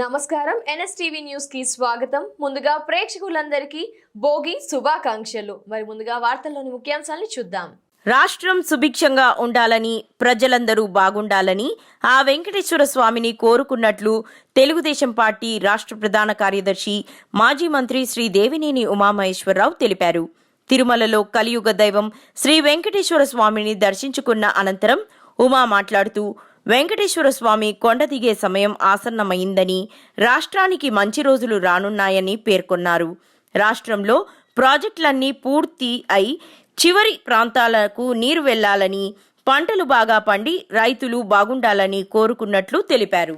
నమస్కారం. ఎన్ఎస్టీవీ న్యూస్కి స్వాగతం. ముందుగా ప్రేక్షకులందరికీ భోగి శుభాకాంక్షలు. మరి ముందుగా వార్తల్లోని ముఖ్యాంశాలను చూద్దాం. రాష్ట్రం సుభిక్షంగా ఉండాలని ప్రజలందరూ బాగుండాలని ఆ వెంకటేశ్వర స్వామిని కోరుకున్నట్లు తెలుగుదేశం పార్టీ రాష్ట్ర ప్రధాన కార్యదర్శి మాజీ మంత్రి శ్రీ దేవినేని ఉమామహేశ్వరరావు తెలిపారు. తిరుమలలో కలియుగ దైవం శ్రీ వెంకటేశ్వర స్వామిని దర్శించుకున్న అనంతరం ఉమా మాట్లాడుతూ వెంకటేశ్వర స్వామి కొండ దిగే సమయం ఆసన్నమైందని రాష్ట్రానికి మంచి రోజులు రానున్నాయని పేర్కొన్నారు. రాష్ట్రంలో ప్రాజెక్టులన్నీ పూర్తి అయి చివరి ప్రాంతాలకు నీరు వెళ్ళాలని పంటలు బాగా పండి రైతులు బాగుండాలని కోరుకున్నట్లు తెలిపారు.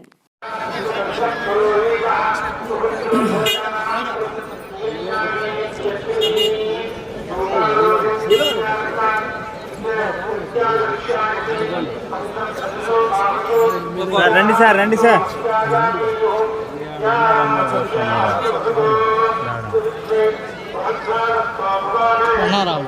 సార్ రండి సార్ రండి సార్ అన్నారావు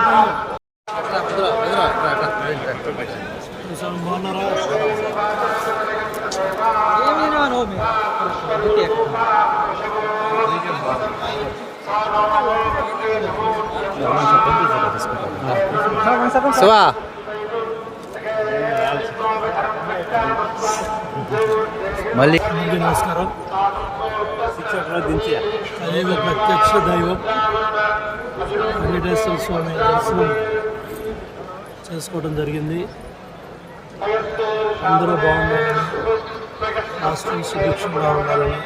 బాగున్నారా ఏమైనా నువ్వు శివా. మళ్ళీ. నమస్కారం. దించి. కలియుగ ప్రత్యక్ష దైవం. వెంకటేశ్వర స్వామి దర్శనం చేసుకోవడం జరిగింది. అందరూ బాగుండాలని రాష్ట్రం సుభిక్షంగా ఉండాలని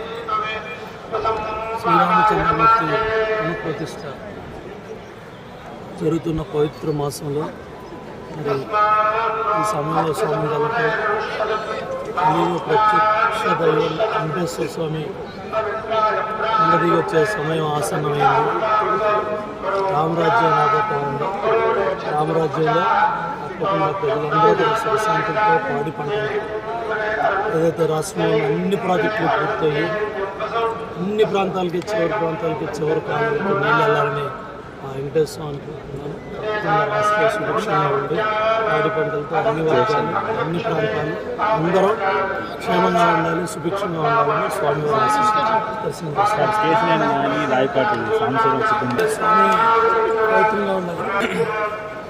శ్రీరామచంద్రమూర్తి అనుప్రతిష్ట జరుగుతున్న పవిత్ర మాసంలో మరి ఈ సమయంలో స్వామి కలపడం కలియుగ ప్రత్యక్ష దైవం వెంకటేశ్వర స్వామి అందరికీ వచ్చే సమయం ఆసన్నమైంది. రామరాజ్యం ఆగతా ఉంది రామరాజ్యంలో తప్పకుండా ప్రజలందరూ సుఖశాంతులతో పాడి పంటలు ఏదైతే రాష్ట్రంలో అన్ని ప్రాజెక్టులు పూర్తయ్యి అన్ని ప్రాంతాలకి చివరి ప్రాంతాలకి చివరి కాలాలకి నీళ్ళు వెళ్ళాలని వెంకటేశ్వర స్వామిని తప్పకుండా రాష్ట్ర సురక్షంగా ఉండి పాడి పంటలతో అన్ని వర్గాలు అన్ని ప్రాంతాలు అందరూ క్షేమంగా ఉండాలి సుభిక్షంగా ఉండాలని స్వామి దర్శనం స్వామి ప్రయత్నంగా ఉండాలి.